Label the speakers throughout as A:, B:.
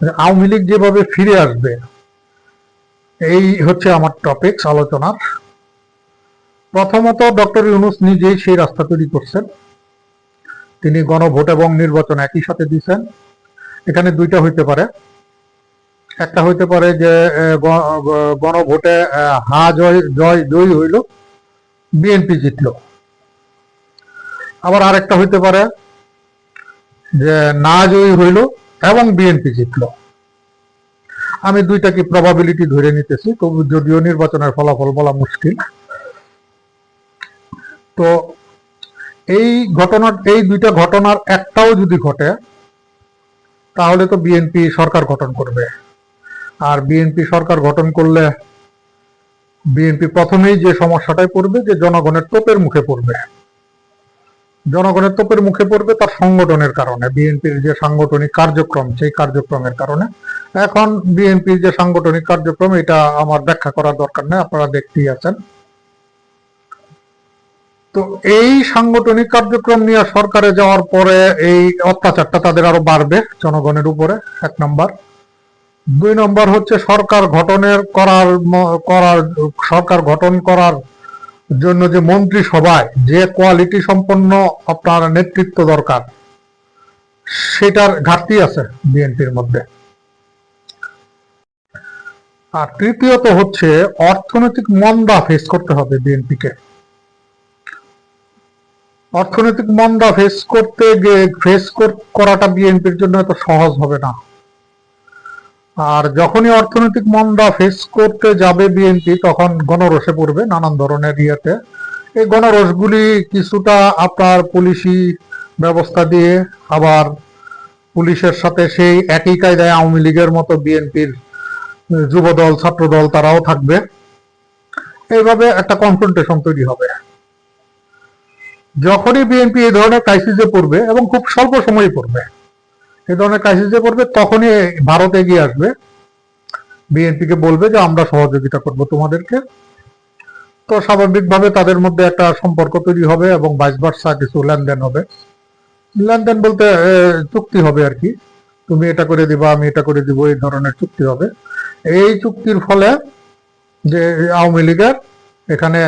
A: যে আওয়ামী লীগ যেভাবে ফিরে আসবে, এই হচ্ছে আমার টপিকস আলোচনার। প্রথমত ডক্টর ইউনুস নিজেই সেই রাস্তা তৈরি করছেন। তিনি গণভোট এবং নির্বাচন একই সাথে দিচ্ছেন এখানে দুইটা হইতে পারে। একটা হইতে পারে যে গণভোটে হা জয় জয়, জয়ী হইল, বিএনপি জিতলো। আবার আরেকটা হইতে পারে যে, না জয়ী হইল এবং বিএনপি জিতলো আমি দুইটাকে প্রবাবিলিটি ধরে নিতেছি, তবু যদিও নির্বাচনের ফলাফল বলা মুশকিল। তো এই ঘটনার, এই দুইটা ঘটনার একটাও যদি ঘটে, তাহলে তো বিএনপি সরকার গঠন করবে। আর বিএনপি সরকার গঠন করলে বিএনপি প্রথমেই যে সমস্যাটায় পড়বে, যে জনগণের তোপের মুখে পড়বে। জনগণের তোপের মুখে পড়বে তার সংগঠনের কারণে, বিএনপির যে সাংগঠনিক কার্যক্রম, সেই কার্যক্রমের কারণে। এখন বিএনপির যে সাংগঠনিক কার্যক্রম, এটা আমার ব্যাখ্যা করার দরকার নেই, আপনারা দেখতেই আছেন। তো এই সাংগঠনিক কার্যক্রম নিয়ে সরকারে যাওয়ার পরে এই অত্যাচারটা তাদের আরও বাড়বে জনগণের উপরে, এক নম্বর। দুই নম্বর হচ্ছে সরকার গঠনের করার করার, সরকার গঠন করার জন্য যে মন্ত্রিসভায় যে কোয়ালিটি সম্পন্ন আপনার নেতৃত্ব দরকার, সেটার ঘাটতি আছে বিএনপির মধ্যে। আর তৃতীয়ত হচ্ছে অর্থনৈতিক মন্দা ফেস করতে হবে বিএনপিকে। অর্থনৈতিক মন্দা ফেস করতে গিয়ে ফেস করাটা বিএনপির জন্য এত সহজ হবে না। আর যখনই অর্থনৈতিক মন্দা ফেস করতে যাবে বিএনপি, তখন গণরসে পড়বে নানান ধরনের ইয়েতে। এই গণরসগুলি কিছুটা আপনার পুলিশি ব্যবস্থা দিয়ে আবার পুলিশের সাথে সেই একই কায়দায় আওয়ামী লীগের মতো বিএনপির যুবদল, ছাত্রদল তারাও থাকবে। এইভাবে একটা কনফ্রন্টেশন তৈরি হবে। যখনই বিএনপি এই ধরনের ক্রাইসিসে পড়বে এবং খুব স্বল্প সময়ে পড়বে এই ধরনের ক্রাইসিসে পড়বে, তখনই ভারত এগিয়ে আসবে। বিএনপিকে বলবে যে, আমরা সহযোগিতা করব তোমাদেরকে। তো স্বাভাবিকভাবে তাদের মধ্যে একটা সম্পর্ক তৈরি হবে এবং বাইশ বার্ষা কিছু লেনদেন হবে। লেনদেন বলতে চুক্তি হবে আর কি। তুমি এটা করে দিবা, আমি এটা করে দিব, এই ধরনের চুক্তি হবে। এই চুক্তির ফলে যে আওয়ামী লীগের এখানে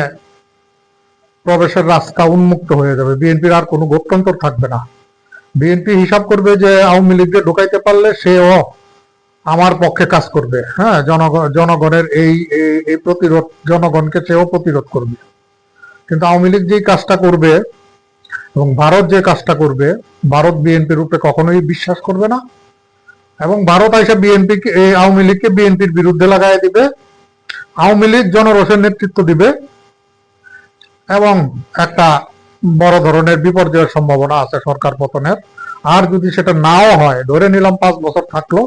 A: প্রবেশের রাস্তা উন্মুক্ত হয়ে যাবে। বিএনপির আর কোনো গত্যন্তর থাকবে না। বিএনপি হিসাব করবে যে আওয়ামী লীগকে ঢুকাইতে পারলে সেও আমার পক্ষে কাজ করবে। হ্যাঁ জনগণ জনগণের এই, এই- প্রতিরোধ, জনগণকে সেও প্রতিরোধ করবে। কিন্তু আওয়ামী লীগ যেই কাজটা করবে এবং ভারত যে কাজটা করবে, ভারত বিএনপির উপরে কখনোই বিশ্বাস করবে না এবং ভারত এসে বিএনপি আওয়ামী লীগকে বিএনপির বিরুদ্ধে লাগাই দিবে, আওয়ামী লীগ জনরসের নেতৃত্ব দিবে এবং একটা বড় ধরনের বিপর্যয়ের সম্ভাবনা আছে সরকার পতনের। আর যদি সেটা নাও হয়, ধরে নিলাম পাঁচ বছর থাকল,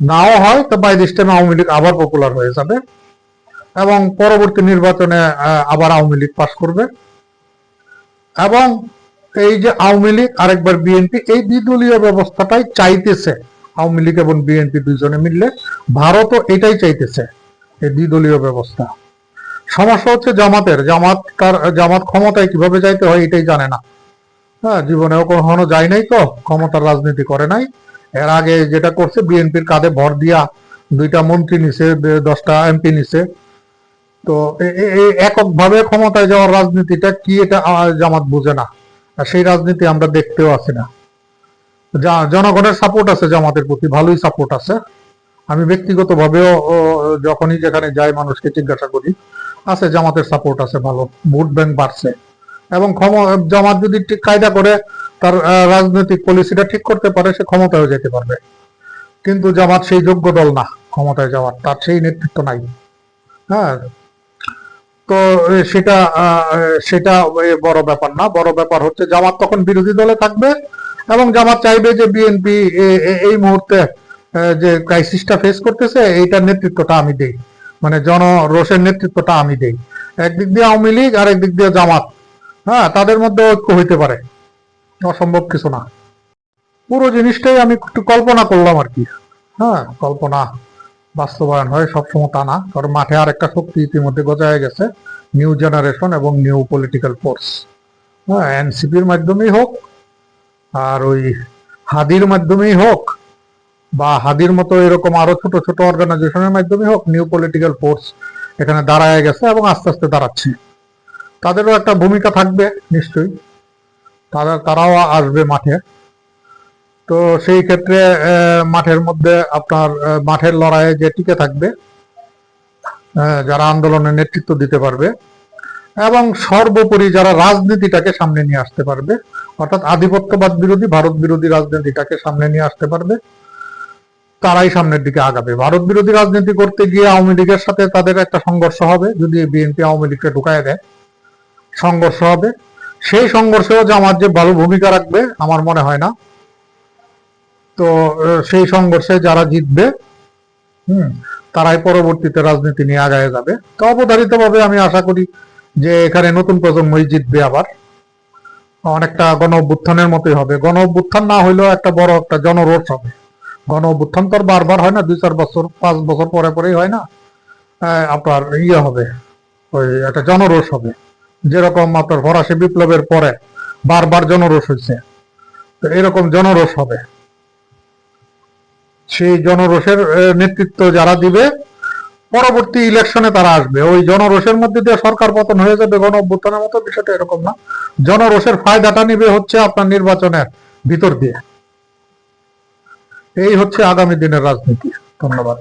A: নাও হয়, তো by this time Awami League আবার পপুলার হয়ে যাবে এবং পরবর্তী নির্বাচনে আবার আওয়ামী লীগ পাশ করবে। এবং এই যে আওয়ামী লীগ, আরেকবার বিএনপি এই দ্বিদলীয় ব্যবস্থাটাই চাইতেছে আওয়ামী লীগ এবং বিএনপি দুইজনে মিললে। ভারতও এটাই চাইতেছে, এই দ্বিদলীয় ব্যবস্থা। সমস্যা হচ্ছে জামাতের। জামাত তার জামাত ক্ষমতায় কীভাবে যাইতে হয় এটাই জানে না। হ্যাঁ জীবনেও কখনো যায় নাই তো ক্ষমতার রাজনীতি করে নাই। এর আগে যেটা করছে বিএনপির কাঁধে ভর দিয়া দুইটা মন্ত্রী নিছে দশটা এমপি নিছে। তো এ- এ- এ- এককভাবে ক্ষমতায় যাওয়ার রাজনীতিটা কি এটা জামাত বুঝে না। সেই রাজনীতি আমরা দেখতেও আছি না। জনগণের সাপোর্ট আছে জামাতের প্রতি ভালোই সাপোর্ট আছে। আমি ব্যক্তিগতভাবেও ও, যখনই যেখানে যাই মানুষকে জিজ্ঞাসা করি আছে, জামাতের সাপোর্ট আছে, ভালো। ভোট ব্যাংক বাড়ছে। এবং জামাত যদি কায়দা করে, তার রাজনৈতিক পলিসিটা ঠিক করতে পারে, সে ক্ষমতায় যেতে পারবে। কিন্তু জামাত সেই যোগ্য দল না, ক্ষমতায় যাওয়ার। তার সেই নেতৃত্ব নাই। হ্যাঁ? তো সেটা সেটা বড় ব্যাপার না। বড় ব্যাপার হচ্ছে, জামাত তখন বিরোধী দলে থাকবে এবং জামাত চাইবে যে বিএনপি এই মুহূর্তে যে ক্রাইসিসটা ফেস করতেছে, এইটার নেতৃত্বটা আমি দেই। মানে জন রোষের নেতৃত্বটা আমি দেই। একদিক দিয়ে আওয়ামী লীগ আর একদিক দিয়ে জামাত। হ্যাঁ তাদের মধ্যে ঐক্য হইতে পারে। অসম্ভব কিছু না। পুরো জিনিসটাই আমি একটু কল্পনা করলাম আর কি। হ্যাঁ কল্পনা বাস্তবায়ন হয়, সবসময় তা না। কারণ মাঠে আর একটা শক্তি ইতিমধ্যে গজায় গেছে নিউ জেনারেশন এবং নিউ পলিটিক্যাল ফোর্স হ্যাঁ এনসিপির মাধ্যমেই হোক আর ওই হাদির মাধ্যমেই হোক বা হাদির মতো এরকম আরও ছোট ছোট অর্গানাইজেশনের মাধ্যমে হোক নিউ পলিটিক্যাল ফোর্স এখানে দাঁড়ায় গেছে এবং আস্তে আস্তে দাঁড়াচ্ছে। তাদেরও একটা ভূমিকা থাকবে, নিশ্চয়ই। তারা, তারাও আসবে মাঠে। তো সেই ক্ষেত্রে মাঠের মধ্যে আপনার মাঠের লড়াইয়ে যে টিকে থাকবে যারা আন্দোলনে নেতৃত্ব দিতে পারবে, এবং সর্বোপরি যারা রাজনীতিটাকে সামনে নিয়ে আসতে পারবে, অর্থাৎ আধিপত্যবাদ বিরোধী, ভারত বিরোধী রাজনীতিটাকে সামনে নিয়ে আসতে পারবে তারাই সামনের দিকে আগাবে। ভারত বিরোধী রাজনীতি করতে গিয়ে আওয়ামী লীগের সাথে তাদের একটা সংঘর্ষ হবে, যদি বিএনপি আওয়ামী লীগকে ঢুকায় দেয়। সংঘর্ষ হবে। সেই সংঘর্ষেও জামাত যে ভালো ভূমিকা রাখবে, আমার মনে হয় না। তো সেই সংঘর্ষে যারা জিতবে, হুম, তারাই পরবর্তীতে রাজনীতি নিয়ে আগায় যাবে। তো অবধারিত ভাবে আমি আশা করি যে এখানে নতুন প্রজন্মই জিতবে আবার। অনেকটা গণ অভ্যুত্থানের মতোই হবে। গণ অভ্যুত্থান না হইলেও একটা বড় একটা জনরোষ হবে। গণ অভ্যুত্থান তো বারবার হয় না, দুই চার বছর, পাঁচ বছর পরে পরেই হয় না। আপনার ইয়ে হবে, ওই একটা জনরোষ হবে। যেরকম আপনার ফরাসি বিপ্লবের পরে বারবার জনরোষ হয়েছে এরকম জনরোষ হবে। সেই জনরোষের নেতৃত্ব যারা দিবে, পরবর্তী ইলেকশনে তারা আসবে। ওই জনরোষের মধ্যে দিয়ে সরকার পতন হয়ে যাবে গণ অভ্যুত্থানের মতো বিষয়টা এরকম না। জনরোষের ফায়দাটা নিবে হচ্ছে আপনার নির্বাচনের ভিতর দিয়ে। এই হচ্ছে আগামী দিনের রাজনীতি। ধন্যবাদ।